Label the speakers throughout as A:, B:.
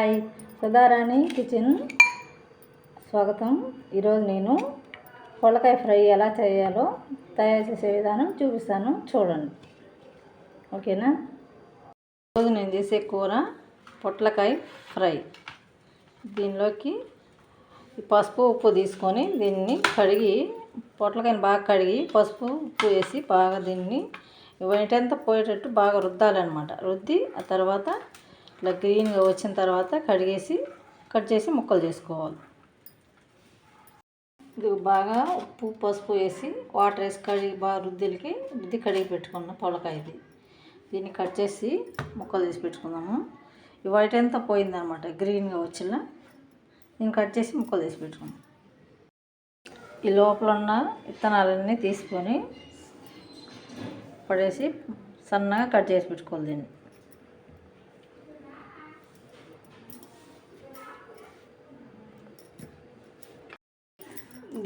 A: Hi Sudharani kitchen స్వాగతం. ఈరోజు నేను పొలకాయ ఫ్రై ఎలా చేయాలో తయారు చేసే విధానం చూపిస్తాను. చూడండి. ఓకేనా? ఈరోజు నేను చేసే కూర పొట్లకాయ ఫ్రై. దీనిలోకి పసుపు ఉప్పు తీసుకొని దీన్ని కడిగి పొట్లకాయని బాగా కడిగి పసుపు ఉప్పు వేసి బాగా దీన్ని వైటంతా పోయేటట్టు బాగా రుద్దాలన్నమాట. రుద్ది ఆ తర్వాత ఇట్లా గ్రీన్గా వచ్చిన తర్వాత కడిగేసి కట్ చేసి ముక్కలు చేసుకోవాలి. ఇది బాగా ఉప్పు పసుపు వేసి వాటర్ వేసి కడిగి బాగా రుద్దిలకి రుద్ది కడిగి పెట్టుకున్న పొలకాయ ఇది. దీన్ని కట్ చేసి ముక్కలు తీసి పెట్టుకుందాము. ఈ వైట్ అంతా పోయిందనమాట గ్రీన్గా వచ్చిన. దీన్ని కట్ చేసి ముక్కలు తీసి పెట్టుకున్నాం ఈ లోపల ఉన్న విత్తనాలన్నీ తీసుకొని పడేసి సన్నగా కట్ చేసి పెట్టుకోవాలి దీన్ని.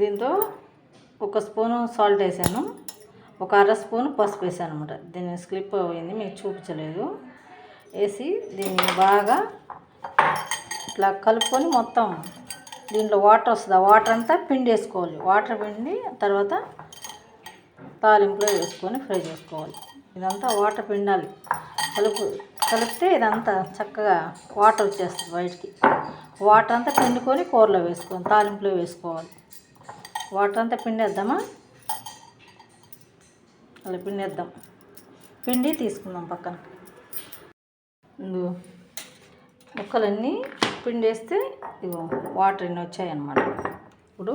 A: దీంతో ఒక స్పూను సాల్ట్ వేసాను. ఒక అర స్పూన్ పసుపు వేసాను అనమాట దీన్ని స్లిప్ అయింది మీకు చూపించలేదు. వేసి దీన్ని బాగా ఇట్లా కలుపుకొని మొత్తం దీంట్లో వాటర్ వస్తుంది. ఆ వాటర్ అంతా పిండి వేసుకోవాలి. వాటర్ పిండి తర్వాత తాలింపులో వేసుకొని ఫ్రై చేసుకోవాలి. ఇదంతా వాటర్ పిండాలి. కలుపు కలిపితే ఇదంతా చక్కగా వాటర్ వచ్చేస్తుంది బయటికి. వాటర్ అంతా పిండుకొని కూరలో వేసుకోవాలి తాలింపులో వేసుకోవాలి. వాటర్ అంతా పిండేద్దామా? అలా పిండేద్దాం. పిండి తీసుకుందాం పక్కన. ముక్కలన్నీ పిండేస్తే ఇగో వాటర్ ఎన్ని వచ్చాయన్నమాట. ఇప్పుడు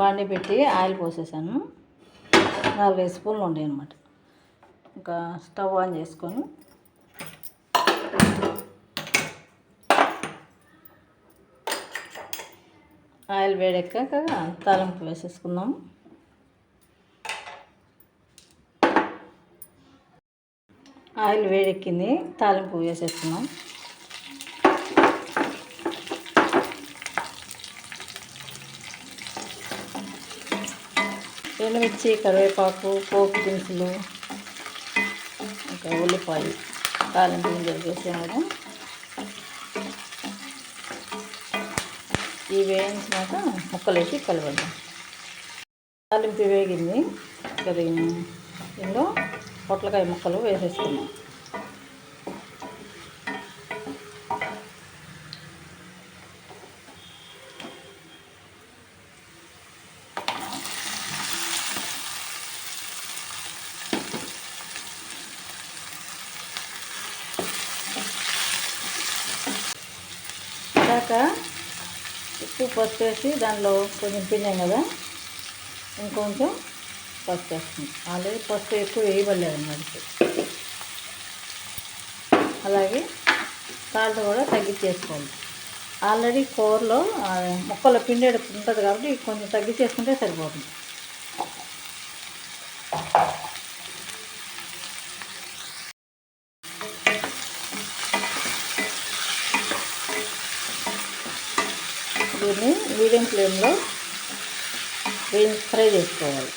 A: బాండి పెట్టి ఆయిల్ పోసేసాను. నాలుగైదు స్పూన్లు ఉంటాయి అన్నమాట ఇంకా స్టవ్ ఆన్ చేసుకొని ఆయిల్ వేడెక్కాక తాలింపు వేసేసుకుందాం. ఆయిల్ వేడెక్కింది తాలింపు వేసేసుకున్నాం ఎండుమిర్చి కరివేపాకు పోపు దినుసులు ఇంకా ఉల్లిపాయ తాలింపు గింజలు వేసేయడం. ఇవి వేయించినాక ముక్కలు వేసి తాలింపు వేగింది. కదా ఇందులో పొట్లకాయ ముక్కలు వేసేసుకున్నాం ఇందాక ఉప్పు పసుపు వేసి దానిలో కొంచెం పిండాం కదా? ఇంకొంచెం పసుపు వేస్తుంది ఆల్రెడీ పసుపు ఎక్కువ వేయబడలేదు అన్నమాట అలాగే సాల్ట్ కూడా తగ్గించేసుకోండి ఆల్రెడీ కూరలో మొక్కల ముక్కలో ఉంటుంది కాబట్టి కొంచెం తగ్గించేసుకుంటే సరిపోతుంది. దీన్ని మీడియం ఫ్లేమ్లో ఫ్రై చేసుకోవాలి.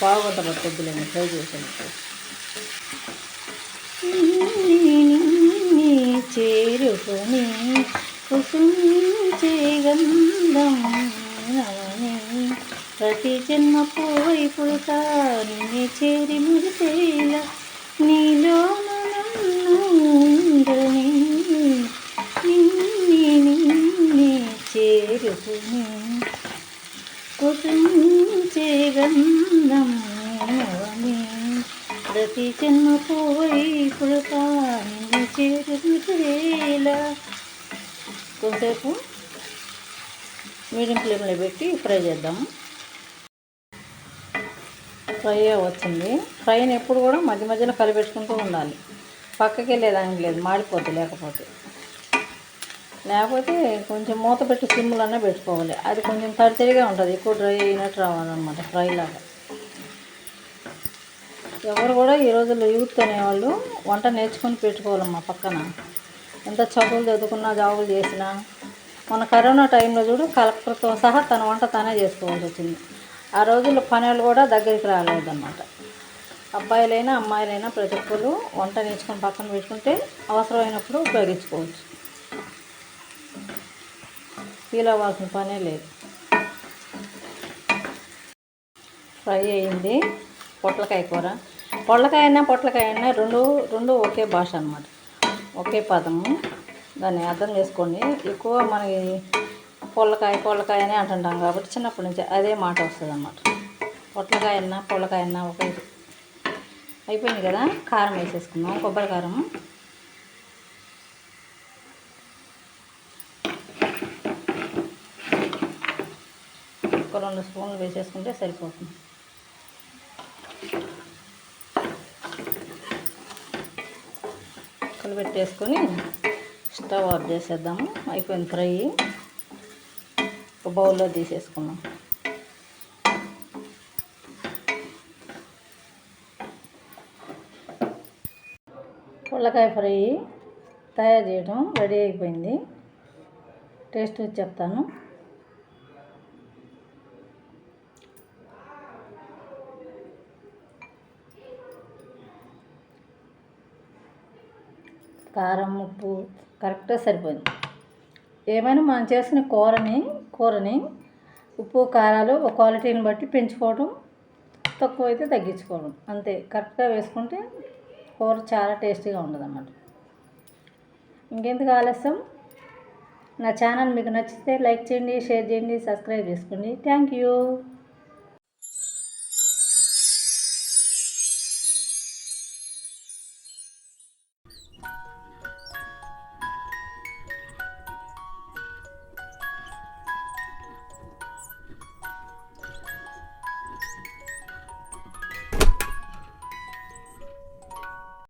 A: పావుగంట పట్టుద్దులేండి ఫ్రై చేసినట్టు చేరుకొని కుసుంచే గంధం ప్రతి జన్మ పోయి పుడతా నిన్నే చేరి మురిసేలా నీలో నన్ను నిన్నే చేరుకుని కుటుంచే గంధం ప్రతి జన్మ పోయి పుడతా నిన్ను చేరుకునేలా కొంతసేపు మీడియం ఫ్లేమ్లో పెట్టి ఫ్రై చేద్దాము. ఫ్రై వచ్చింది ఫ్రైని ఎప్పుడు కూడా మధ్య మధ్యలో కలిపెట్టుకుంటూ ఉండాలి. పక్కకి వెళ్ళేదానికి లేదు మాడిపోద్ది లేకపోతే. లేకపోతే కొంచెం మూత పెట్టి సిమ్లన్నా పెట్టుకోవాలి. అది కొంచెం తడితడిగా ఉంటుంది ఎక్కువ డ్రై అయినట్టు రావాలన్నమాట ఫ్రై లాగా. ఎవరు కూడా ఈ రోజుల్లో యూత్ అనేవాళ్ళు వంట నేర్చుకొని పెట్టుకోవాలమ్మా పక్కన. ఎంత చదువులు చదువుకున్నా జాబులు చేసినా. మన కరోనా టైంలో చూడు కలెక్టర్తో సహా తన వంట తనే చేసుకోవాల్సి వచ్చింది. ఆ రోజుల్లో పనులు కూడా దగ్గరికి రాలేదన్నమాట. అబ్బాయిలైనా అమ్మాయిలైనా ప్రతి ఒక్కరు వంట నేర్చుకొని పక్కన పెట్టుకుంటే అవసరమైనప్పుడు ఉపయోగించుకోవచ్చు. ఫీల్ అవ్వాల్సిన పనే లేదు. ఫ్రై అయింది. పొట్లకాయ కూర. పొట్లకాయ అయినా పొట్లకాయ అయినా రెండు రెండు ఒకే భాష అన్నమాట. ఒకే పదము. దాన్ని అర్థం చేసుకోండి. ఎక్కువ మనకి పొల్లకాయ పొల్లకాయ అని అంటుంటాం కాబట్టి చిన్నప్పటి నుంచి అదే మాట వస్తుంది అన్నమాట. పొట్లకాయ అన్నా పొల్లకాయ అన్నా ఒకే అయిపోయింది కదా? కారం వేసేసుకుందాం. కొబ్బరి కారం. ఒక రెండు స్పూన్లు వేసేసుకుంటే సరిపోతుంది. కలిపెట్టేసుకొని స్టవ్ ఆఫ్ చేసేద్దాము. అయిపోయింది ఫ్రై. ఒక బౌల్లో తీసేసుకున్నాం పుల్లకాయ ఫ్రై తయారు చేయడం రెడీ అయిపోయింది. టేస్ట్ చెప్తాను. కారం ఉప్పు కరెక్ట్గా సరిపోయింది. ఏమైనా మనం చేసిన కూరని కూరని ఉప్పు కారాలు ఒక క్వాలిటీని బట్టి పెంచుకోవడం తక్కువ అయితే తగ్గించుకోవడం. అంతే కరెక్ట్గా వేసుకుంటే కూర చాలా టేస్టీగా ఉంటుంది అన్నమాట ఇంకెందుకు ఆలస్యం? నా ఛానల్ మీకు నచ్చితే లైక్ చేయండి షేర్ చేయండి సబ్స్క్రైబ్ చేసుకోండి. Thank you.